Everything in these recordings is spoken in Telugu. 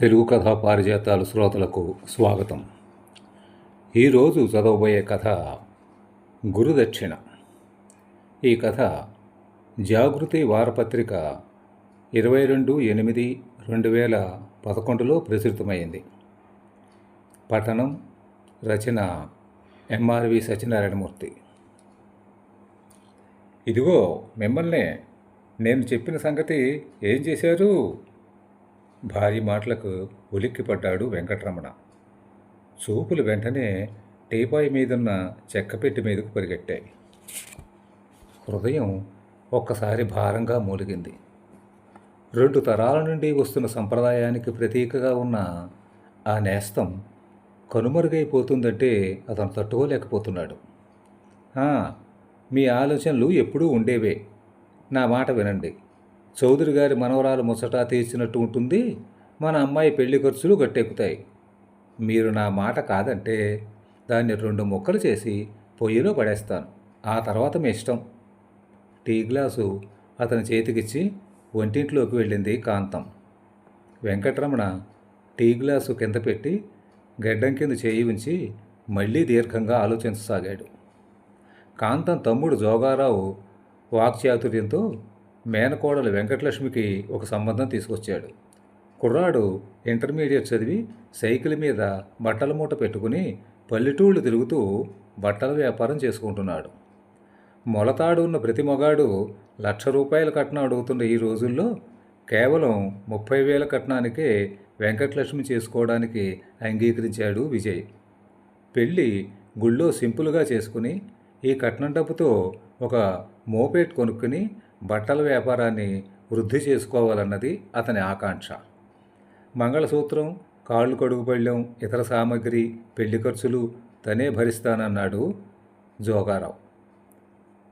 తెలుగు కథా పారిజాతాలు శ్రోతలకు స్వాగతం. ఈరోజు చదవబోయే కథ గురుదక్షిణ. ఈ కథ జాగృతి వారపత్రిక ఇరవై రెండు ఎనిమిది రెండు వేల పదకొండులో ప్రచురితమైంది. పఠనం రచన ఎంఆర్వి సత్యనారాయణమూర్తి. ఇదిగో మిమ్మల్నే నేను చెప్పిన సంగతి ఏం చేశారు? భారీ మాటలకు ఉలిక్కిపడ్డాడు వెంకటరమణ. చూపులు వెంటనే టీపాయ్ మీదున్న చెక్కపెట్టి మీదకు పరిగెట్టాయి. హృదయం ఒక్కసారి భారంగా మూలిగింది. రెండు తరాల నుండి వస్తున్న సంప్రదాయానికి ప్రతీకగా ఉన్న ఆ నేస్తం కనుమరుగైపోతుందంటే అతను తట్టుకోలేకపోతున్నాడు. మీ ఆలోచనలు ఎప్పుడూ ఉండేవే. నా మాట వినండి. చౌదరి గారి మనవరాలు ముసటా తీర్చినట్టు ఉంటుంది. మన అమ్మాయి పెళ్ళి ఖర్చులు గట్టెక్కుతాయి. మీరు నా మాట కాదంటే దాన్ని రెండు ముక్కలు చేసి పొయ్యిలో పడేస్తాను. ఆ తర్వాత మీ ఇష్టం. టీ గ్లాసు అతని చేతికిచ్చి వంటింట్లోకి వెళ్ళింది కాంతం. వెంకటరమణ టీ గ్లాసు కింద పెట్టి గడ్డం కింద చేయి ఉంచి మళ్ళీ దీర్ఘంగా ఆలోచించసాగాడు. కాంతం తమ్ముడు జోగారావు వాక్చాతుర్యంతో మేనకోడలు వెంకటలక్ష్మికి ఒక సంబంధం తీసుకొచ్చాడు. కుర్రాడు ఇంటర్మీడియట్ చదివి సైకిల్ మీద బట్టల మూట పెట్టుకుని పల్లెటూళ్ళు తిరుగుతూ బట్టల వ్యాపారం చేసుకుంటున్నాడు. మొలతాడు ఉన్న ప్రతి మొగాడు లక్ష రూపాయల కట్నం అడుగుతున్న ఈ రోజుల్లో కేవలం ముప్పై వేల కట్నానికే వెంకటలక్ష్మి చేసుకోవడానికి అంగీకరించాడు విజయ్. పెళ్ళి గుళ్ళో సింపుల్గా చేసుకుని ఈ కట్నం డబ్బుతో ఒక మోపేట్ కొనుక్కుని బట్టల వ్యాపారాన్ని వృద్ధి చేసుకోవాలన్నది అతని ఆకాంక్ష. మంగళసూత్రం కాళ్ళు కడుగు పళ్ళెం ఇతర సామాగ్రి పెళ్ళి ఖర్చులు తనే భరిస్తానన్నాడు జోగారావు.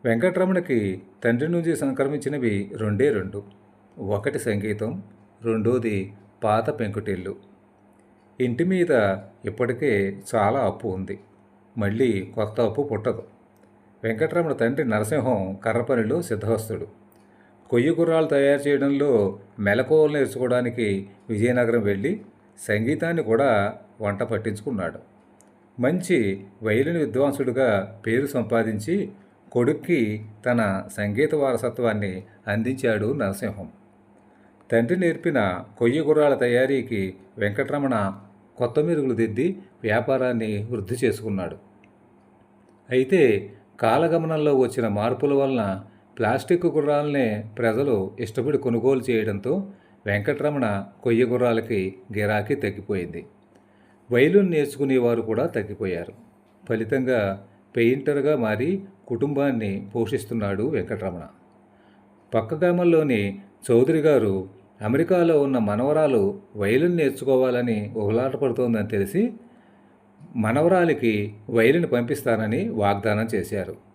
వెంకటరమణకి తండ్రి నుంచి సంక్రమించినవి రెండే రెండు. ఒకటి సంగీతం రెండోది పాత పెంకుటిల్లు. ఇంటి మీద ఇప్పటికే చాలా అప్పు ఉంది. మళ్ళీ కొత్త అప్పు పుట్టదు. వెంకటరమణ తండ్రి నరసింహం కర్రపనిలో సిద్ధహస్తుడు. కొయ్య గుర్రాలు తయారు చేయడంలో మెలకువలు నేర్చుకోవడానికి విజయనగరం వెళ్ళి సంగీతాన్ని కూడా వంట పట్టించుకున్నాడు. మంచి వైలిన్ విద్వాంసుడిగా పేరు సంపాదించి కొడుక్కి తన సంగీత వారసత్వాన్ని అందించాడు నరసింహం. తండ్రి నేర్పిన కొయ్య గుర్రాల తయారీకి వెంకటరమణ కొత్త మెరుగులు దిద్ది వ్యాపారాన్ని వృద్ధి చేసుకున్నాడు. అయితే కాలగమనంలో వచ్చిన మార్పుల వలన ప్లాస్టిక్ గుర్రాలనే ప్రజలు ఇష్టపడి కొనుగోలు చేయడంతో వెంకటరమణ కొయ్య గుర్రాలకి గిరాకీ తగ్గిపోయింది. వైలున్ నేర్చుకునేవారు కూడా తగ్గిపోయారు. ఫలితంగా పెయింటర్గా మారి కుటుంబాన్ని పోషిస్తున్నాడు వెంకటరమణ. పక్క గ్రామంలోని చౌదరి గారు అమెరికాలో ఉన్న మనవరాలు వైలిన్ నేర్చుకోవాలని ఉహలాటపడుతోందని తెలిసి మనవరాలికి వైలిన్ పంపిస్తానని వాగ్దానం చేశారు.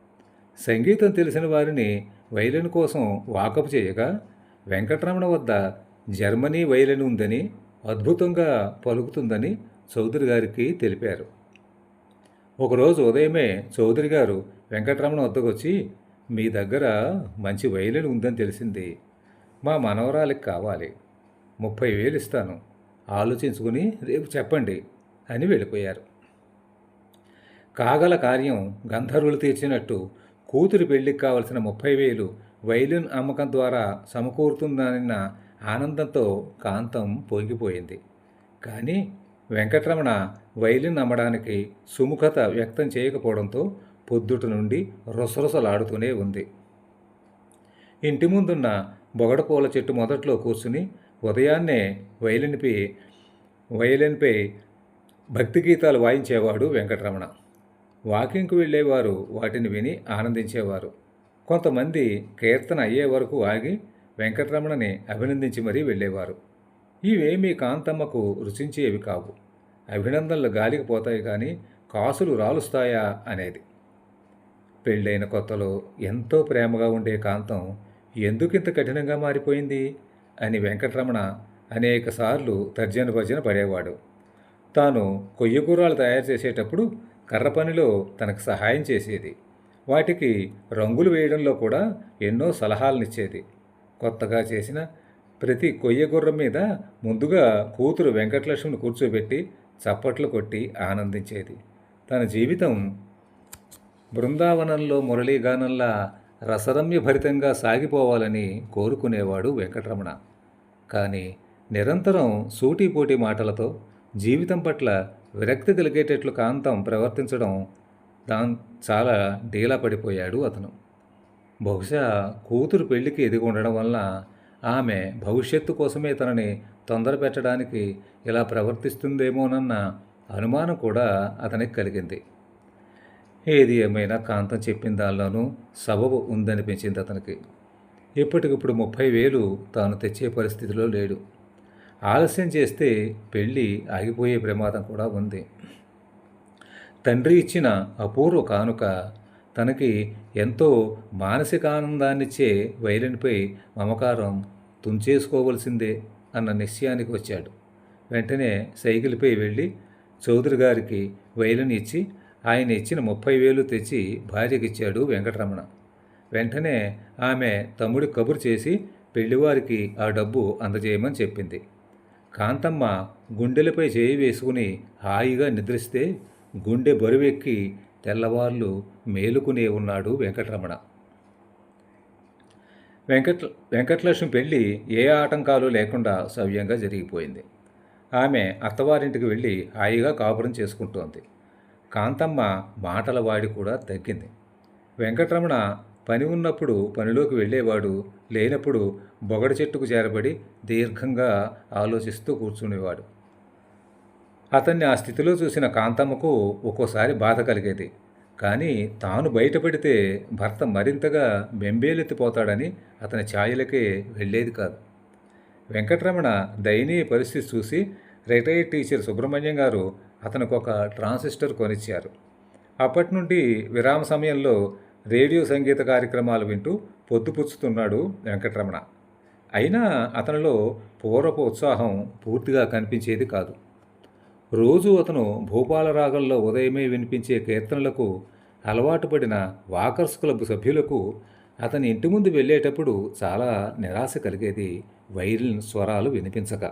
సంగీతం తెలిసిన వారిని వైలిన్ కోసం వాకప్ చేయగా వెంకటరమణ వద్ద జర్మనీ వైలిన్ ఉందని అద్భుతంగా పలుకుతుందని చౌదరి గారికి తెలిపారు. ఒకరోజు ఉదయమే చౌదరి గారు వెంకటరమణ వద్దకు వచ్చి మీ దగ్గర మంచి వైలిన్ ఉందని తెలిసింది. మా మనవరాలికి కావాలి. ముప్పై వేలు ఇస్తాను. ఆలోచించుకుని రేపు చెప్పండి అని వెళ్ళిపోయారు. కాగల కార్యం గంధర్వులు తీర్చినట్టు కూతురి పెళ్ళికి కావలసిన ముప్పై వేలు వైలిన్ అమ్మకం ద్వారా సమకూరుతుందన్న ఆనందంతో కాంతం పొంగిపోయింది. కానీ వెంకటరమణ వైలిన్ అమ్మడానికి సుముఖత వ్యక్తం చేయకపోవడంతో పొద్దుట నుండి రొసరొసలాడుతూనే ఉంది. ఇంటి ముందున్న బొగడ పూల చెట్టు మొదట్లో కూర్చుని ఉదయాన్నే వైలిన్పై వైలిన్పై భక్తి గీతాలు వాయించేవాడు వెంకటరమణ. వాకింగ్కు వెళ్ళేవారు వాటిని విని ఆనందించేవారు. కొంతమంది కీర్తన అయ్యే వరకు ఆగి వెంకటరమణని అభినందించి మరీ వెళ్ళేవారు. ఇవేమీ కాంతమ్మకు రుచించేవి కావు. అభినందనలు గాలికి పోతాయి కానీ కాసులు రాలుస్తాయా అనేది. పెళ్ళైన కొత్తలో ఎంతో ప్రేమగా ఉండే కాంతం ఎందుకింత కఠినంగా మారిపోయింది అని వెంకటరమణ అనేకసార్లు తర్జన భర్జన పడేవాడు. తాను కొయ్య కూరలు తయారు చేసేటప్పుడు కర్ర పనిలో తనకు సహాయం చేసేది. వాటికి రంగులు వేయడంలో కూడా ఎన్నో సలహాలనిచ్చేది. కొత్తగా చేసిన ప్రతి కొయ్య గుర్రం మీద ముందుగా కూతురు వెంకటలక్ష్మిని కూర్చోబెట్టి చప్పట్లు కొట్టి ఆనందించేది. తన జీవితం బృందావనంలో మురళీగానంలా రసరమ్య భరితంగా సాగిపోవాలని కోరుకునేవాడు వెంకటరమణ. కానీ నిరంతరం సూటిపోటీ మాటలతో జీవితం పట్ల విరక్తి కలిగేటట్లు కాంతం ప్రవర్తించడం దాన్ చాలా డీలా పడిపోయాడు అతను. బహుశా కూతురు పెళ్ళికి ఎదిగి ఉండడం వల్ల ఆమె భవిష్యత్తు కోసమే తనని తొందర పెట్టడానికి ఇలా ప్రవర్తిస్తుందేమోనన్న అనుమానం కూడా అతనికి కలిగింది. ఏది ఏమైనా కాంతం చెప్పిన దానిలోనూ సబబు ఉందనిపించింది అతనికి. ఇప్పటికిప్పుడు ముప్పై వేలు తాను తెచ్చే పరిస్థితిలో లేడు. ఆలస్యం చేస్తే పెళ్ళి ఆగిపోయే ప్రమాదం కూడా ఉంది. తండ్రి ఇచ్చిన అపూర్వ కానుక తనకి ఎంతో మానసిక ఆనందాన్నిచ్చే వైలిన్పై మమకారం తుంచేసుకోవలసిందే అన్న నిశ్చయానికి వచ్చాడు. వెంటనే సైకిల్పై వెళ్ళి చౌదరి గారికి వైలిన్ ఇచ్చి ఆయన ఇచ్చిన ముప్పై వేలు తెచ్చి భార్యకిచ్చాడు వెంకటరమణ. వెంటనే ఆమె తమ్ముడి కబురు చేసి పెళ్ళివారికి ఆ డబ్బు అందజేయమని చెప్పింది. కాంతమ్మ గుండెలపై చేయి వేసుకుని హాయిగా నిద్రిస్తే గుండె బరువెక్కి తెల్లవార్లు మేలుకునే ఉన్నాడు వెంకటరమణ. వెంకట వెంకటలక్ష్మి పెళ్ళి ఏ ఆటంకాలు లేకుండా సవ్యంగా జరిగిపోయింది. ఆమె అత్తవారింటికి వెళ్ళి హాయిగా కాపురం చేసుకుంటోంది. కాంతమ్మ మాటల వాడి కూడా తగ్గింది. వెంకటరమణ పని ఉన్నప్పుడు పనిలోకి వెళ్ళేవాడు లేనప్పుడు బొగడ చెట్టుకు చేరబడి దీర్ఘంగా ఆలోచిస్తూ కూర్చునేవాడు. అతన్ని ఆ స్థితిలో చూసిన కాంతమ్మకు ఒక్కోసారి బాధ కలిగేది. కానీ తాను బయటపడితే భర్త మరింతగా బెంబేలెత్తిపోతాడని అతని ఛాయలకే వెళ్ళేది కాదు. వెంకటరమణ దయనీయ పరిస్థితి చూసి రిటైర్డ్ టీచర్ సుబ్రహ్మణ్యం గారు అతనికి ఒక ట్రాన్సిస్టర్ కొనిచ్చారు. అప్పటి నుండి విరామ సమయంలో రేడియో సంగీత కార్యక్రమాలు వింటూ పొద్దుపుచ్చుతున్నాడు వెంకటరమణ. అయినా అతనిలో పూర్వపు ఉత్సాహం పూర్తిగా కనిపించేది కాదు. రోజు అతను భూపాల రాగంలో ఉదయమే వినిపించే కీర్తనలకు అలవాటు పడిన వాకర్స్ క్లబ్ సభ్యులకు అతని ఇంటి ముందు వెళ్ళేటప్పుడు చాలా నిరాశ కలిగేది వైరిన్ స్వరాలు వినిపించక.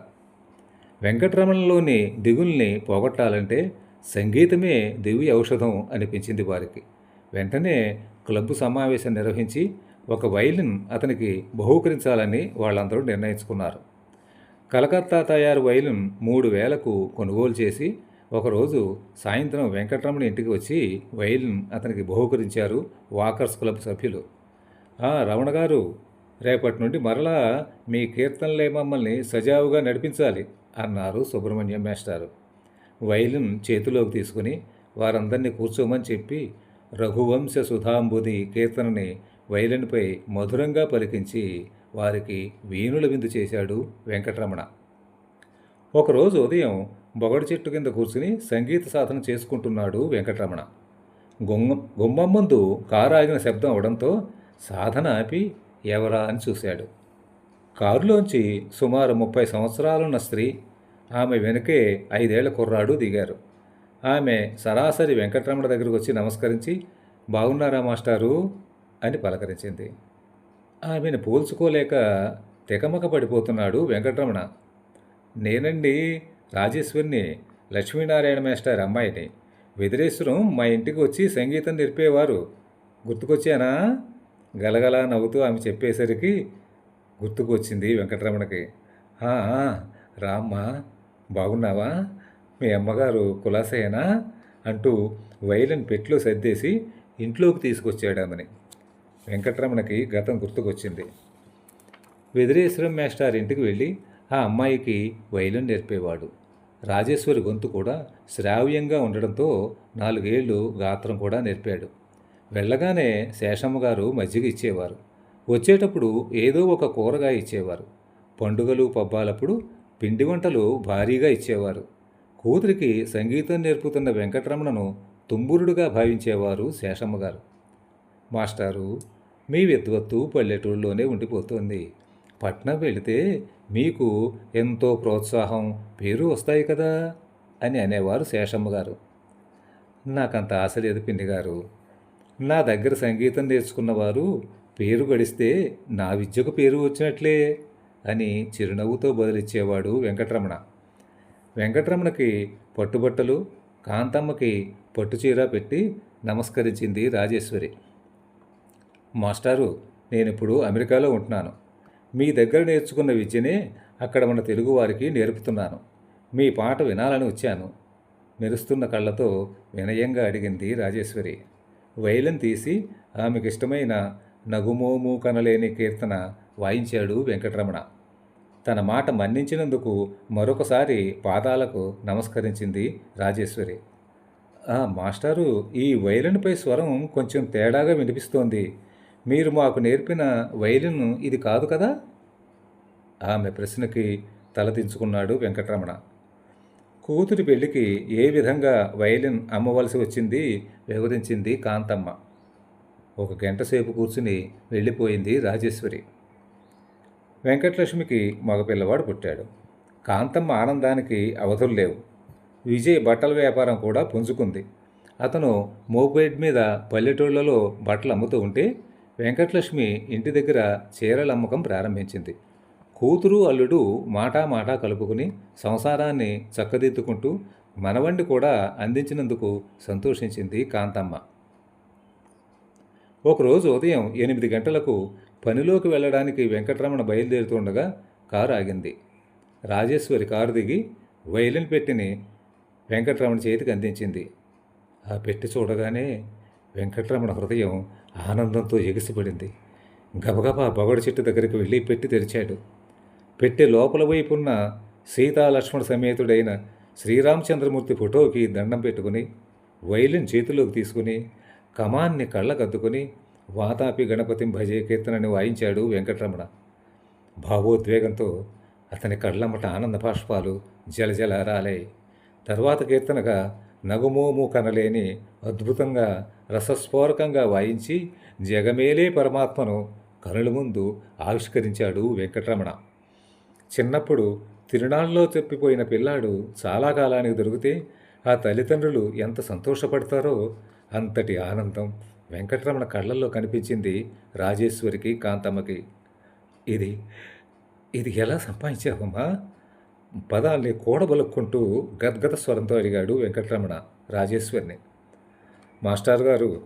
వెంకటరమణలోని దిగుల్ని పోగొట్టాలంటే సంగీతమే దివ్య ఔషధం అనిపించింది వారికి. వెంటనే క్లబ్ సమావేశం నిర్వహించి ఒక వైలిన్ అతనికి బహూకరించాలని వాళ్ళందరూ నిర్ణయించుకున్నారు. కలకత్తా తయారు వైలిన్ మూడు వేలకు కొనుగోలు చేసి ఒకరోజు సాయంత్రం వెంకటరమణ ఇంటికి వచ్చి వైలిన్ అతనికి బహూకరించారు వాకర్స్ క్లబ్ సభ్యులు. "ఆ, రమణ గారు రేపటి నుండి మరలా మీ కీర్తనలే మమ్మల్ని సజావుగా నడిపించాలి అన్నారు సుబ్రహ్మణ్యం మేస్టారు. వైలిన్ చేతిలోకి తీసుకుని వారందరినీ కూర్చోమని చెప్పి రఘువంశ సుధాంబుది కీర్తనని వైలెన్పై మధురంగా పలికించి వారికి వీణుల విందు చేశాడు వెంకటరమణ. ఒకరోజు ఉదయం బొగడు చెట్టు కింద కూర్చుని సంగీత సాధన చేసుకుంటున్నాడు వెంకటరమణ. గుమ్మ గుమ్మం ముందు కారాగిన శబ్దం అవడంతో సాధన ఆపి ఎవరా అని చూశాడు. కారులోంచి సుమారు ముప్పై సంవత్సరాలున్న స్త్రీ ఆమె వెనుకే ఐదేళ్ళ కుర్రాడు దిగారు. ఆమె సరాసరి వెంకటరమణ దగ్గరకు వచ్చి నమస్కరించి బాగున్నారా మాస్టారు? అని పలకరించింది. ఆమెను పోల్చుకోలేక తెకమక పడిపోతున్నాడు వెంకటరమణ. నేనండి రాజేశ్వరిని లక్ష్మీనారాయణ మాస్టర్ అమ్మాయిని. వెదిరేశ్వరం మా ఇంటికి వచ్చి సంగీతం నేర్పేవారు. గుర్తుకొచ్చానా? గలగలా నవ్వుతూ ఆమె చెప్పేసరికి గుర్తుకొచ్చింది వెంకటరమణకి. రామ్మా బాగున్నావా? మీ అమ్మగారు కులాసేనా అంటూ వైలెన్ పెట్లో సర్దేసి ఇంట్లోకి తీసుకొచ్చాడామని వెంకటరమణకి గతం గుర్తుకొచ్చింది. వెదిరేశ్వరం మేస్టార్ ఇంటికి వెళ్ళి ఆ అమ్మాయికి వైలెన్ నేర్పేవాడు. రాజేశ్వరి గొంతు కూడా శ్రావ్యంగా ఉండడంతో నాలుగేళ్ళు గాత్రం కూడా నేర్పాడు. వెళ్ళగానే శేషమ్మ గారు మజ్జిగ ఇచ్చేవారు. వచ్చేటప్పుడు ఏదో ఒక కూరగాయ ఇచ్చేవారు. పండుగలు పబ్బాలప్పుడు పిండి వంటలు భారీగా ఇచ్చేవారు. కూతురికి సంగీతం నేర్పుతున్న వెంకటరమణను తుంబురుడుగా భావించేవారు శేషమ్మగారు. మాస్టారు మీ విద్వత్తు పల్లెటూళ్ళలోనే ఉండిపోతుంది. పట్నం వెళితే మీకు ఎంతో ప్రోత్సాహం పేరు వస్తాయి కదా? అని అనేవారు శేషమ్మ గారు నాకంత ఆశ లేదు పిండి గారు నా దగ్గర సంగీతం నేర్చుకున్నవారు పేరు గడిస్తే నా విద్యకు పేరు వచ్చినట్లే అని చిరునవ్వుతో బదులిచ్చేవాడు వెంకటరమణ. వెంకటరమణకి పట్టుబట్టలు కాంతమ్మకి పట్టుచీర పెట్టి నమస్కరించింది రాజేశ్వరి. మాస్టారు నేను ఇప్పుడు అమెరికాలో ఉంటున్నాను. మీ దగ్గర నేర్చుకున్న విద్యనే అక్కడ మన తెలుగువారికి నేర్పుతున్నాను. మీ పాట వినాలని వచ్చాను. మెరుస్తున్న కళ్ళతో వినయంగా అడిగింది రాజేశ్వరి. వైలెన్ తీసి ఆమెకిష్టమైన నగుమోము కనలేని కీర్తన వాయించాడు వెంకటరమణ. తన మాట మన్నించినందుకు మరొకసారి పాదాలకు నమస్కరించింది రాజేశ్వరి. "ఆ, మాస్టారు ఈ వైలిన్పై స్వరం కొంచెం తేడాగా వినిపిస్తోంది. మీరు మాకు నేర్పిన వైలిన్ ఇది కాదు కదా? ఆమె ప్రశ్నకి తలదించుకున్నాడు వెంకటరమణ. కూతురి పెళ్ళికి ఏ విధంగా వైలిన్ అమ్మవలసి వచ్చింది? వివరించింది కాంతమ్మ. ఒక గంట సేపు కూర్చుని వెళ్ళిపోయింది రాజేశ్వరి. వెంకటలక్ష్మికి మగపిల్లవాడు పుట్టాడు. కాంతమ్మ ఆనందానికి అవధులు లేవు. విజయ్ బట్టల వ్యాపారం కూడా పుంజుకుంది. అతను మోపేడ్ మీద పల్లెటూళ్ళలో బట్టలు అమ్ముతూ ఉంటే వెంకటలక్ష్మి ఇంటి దగ్గర చీరల అమ్మకం ప్రారంభించింది. కూతురు అల్లుడు మాటా మాటా కలుపుకుని సంసారాన్ని చక్కదిద్దుకుంటూ మనవండి కూడా అందించినందుకు సంతోషించింది కాంతమ్మ. ఒకరోజు ఉదయం ఎనిమిది గంటలకు పనిలోకి వెళ్ళడానికి వెంకటరమణ బయలుదేరుతుండగా కారు ఆగింది. రాజేశ్వరి కారు దిగి వైలిన్ పెట్టిని వెంకటరమణ చేతికి అందించింది. ఆ పెట్టి చూడగానే వెంకటరమణ హృదయం ఆనందంతో ఎగిసిపడింది. గబగబా బొగడు చెట్టు దగ్గరికి వెళ్ళి పెట్టి తెరిచాడు. పెట్టె లోపల వైపున్న సీతాలక్ష్మణ సమేతుడైన శ్రీరామచంద్రమూర్తి ఫోటోకి దండం పెట్టుకుని వైలిన్ చేతిలోకి తీసుకుని కమాన్ని కళ్ళకద్దుకుని వాతాపి గణపతిం భజే కీర్తనని వాయించాడు వెంకటరమణ. భావోద్వేగంతో అతని కళ్ళమ్మట ఆనంద బాష్పాలు జలజల రాలే తర్వాత కీర్తనగా నగుమోము కనలేని అద్భుతంగా రసస్ఫోరకంగా వాయించి జగమేలే పరమాత్మను కనుల ముందు ఆవిష్కరించాడు వెంకటరమణ. చిన్నప్పుడు తిరునాళ్ళలో చెప్పిపోయిన పిల్లాడు చాలా కాలానికి దొరికితే ఆ తల్లిదండ్రులు ఎంత సంతోషపడతారో అంతటి ఆనందం వెంకటరమణ కళ్ళల్లో కనిపించింది రాజేశ్వరికి కాంతమ్మకి. ఇది ఇది ఎలా సంపాదించావమ్మా? పదాల్ని కూడబలుక్కుంటూ గద్గద స్వరంతో అడిగాడు వెంకటరమణ రాజేశ్వరిని. మాస్టర్ గారు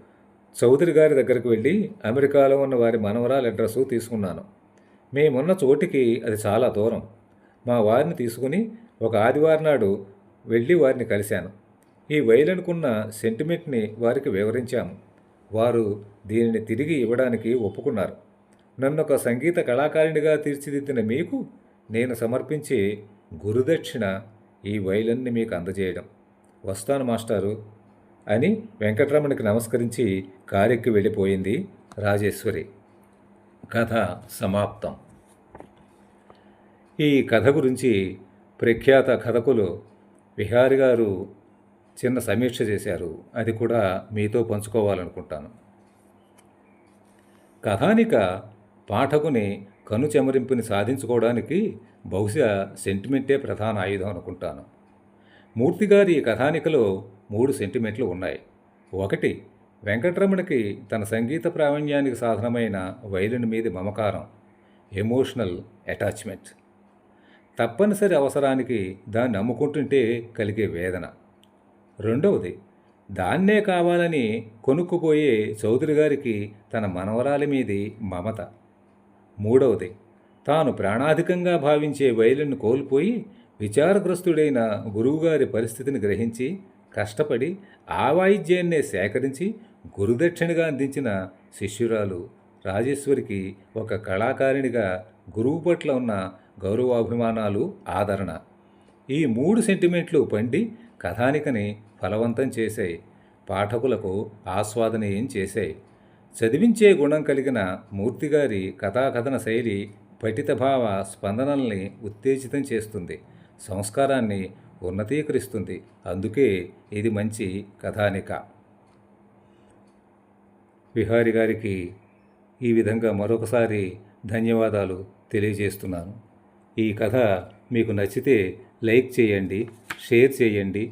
చౌదరి గారి దగ్గరకు వెళ్ళి అమెరికాలో ఉన్న వారి మనవరాల అడ్రస్సు తీసుకున్నాను. మేమున్న చోటికి అది చాలా దూరం. మా వారిని తీసుకుని ఒక ఆదివారం నాడు వెళ్ళి వారిని కలిశాను. ఈ వైలనుకున్న సెంటిమెంట్ని వారికి వివరించాము. వారు దీనిని తిరిగి ఇవ్వడానికి ఒప్పుకున్నారు. నన్ను ఒక సంగీత కళాకారిణిగా తీర్చిదిద్దిన మీకు నేను సమర్పించే గురుదక్షిణ ఈ వైలన్ని మీకు అందజేయడం. వస్తాను మాస్టారు. అని వెంకటరమణికి నమస్కరించి కారెక్కి వెళ్ళిపోయింది రాజేశ్వరి. కథ సమాప్తం. ఈ కథ గురించి ప్రఖ్యాత కథకులు విహారి గారు చిన్న సమీక్ష చేశారు. అది కూడా మీతో పంచుకోవాలనుకుంటాను. కథానిక పాఠకుని కనుచెమరింపుని సాధించుకోవడానికి బహుశా సెంటిమెంటే ప్రధాన ఆయుధం అనుకుంటాను. మూర్తిగారి ఈ కథానికలో మూడు సెంటిమెంట్లు ఉన్నాయి. ఒకటి వెంకటరమణకి తన సంగీత ప్రావీణ్యానికి సాధనమైన వైలిన్ మీది మమకారం ఎమోషనల్ అటాచ్మెంట్. తప్పనిసరి అవసరానికి దాన్ని అమ్ముకుంటుంటే కలిగే వేదన. రెండవది దాన్నే కావాలని కొనుక్కుపోయే చౌదరి గారికి తన మనవరాలి మీది మమత. మూడవది తాను ప్రాణాధికంగా భావించే వైలిన్ను కోల్పోయి విచారగ్రస్తుడైన గురువుగారి పరిస్థితిని గ్రహించి కష్టపడి ఆ వాయిద్యాన్నే సేకరించి గురుదక్షిణగా అందించిన శిష్యురాలు రాజేశ్వరికి ఒక కళాకారిణిగా గురువు పట్ల ఉన్న గౌరవాభిమానాలు ఆదరణ. ఈ మూడు సెంటిమెంట్లు పండి కథానికని ఫలవంతం చేశాయి పాఠకులకు ఆస్వాదనీయం చేశాయి చదివించే గుణం కలిగిన మూర్తిగారి కథాకథన శైలి పఠితభావ స్పందనల్ని ఉత్తేజితం చేస్తుంది. సంస్కారాన్ని ఉన్నతీకరిస్తుంది. అందుకే ఇది మంచి కథానిక. విహారి గారికి ఈ విధంగా మరొకసారి ధన్యవాదాలు తెలియజేస్తున్నాను. ఈ కథ మీకు నచ్చితే లైక్ చేయండి షేర్ చేయండి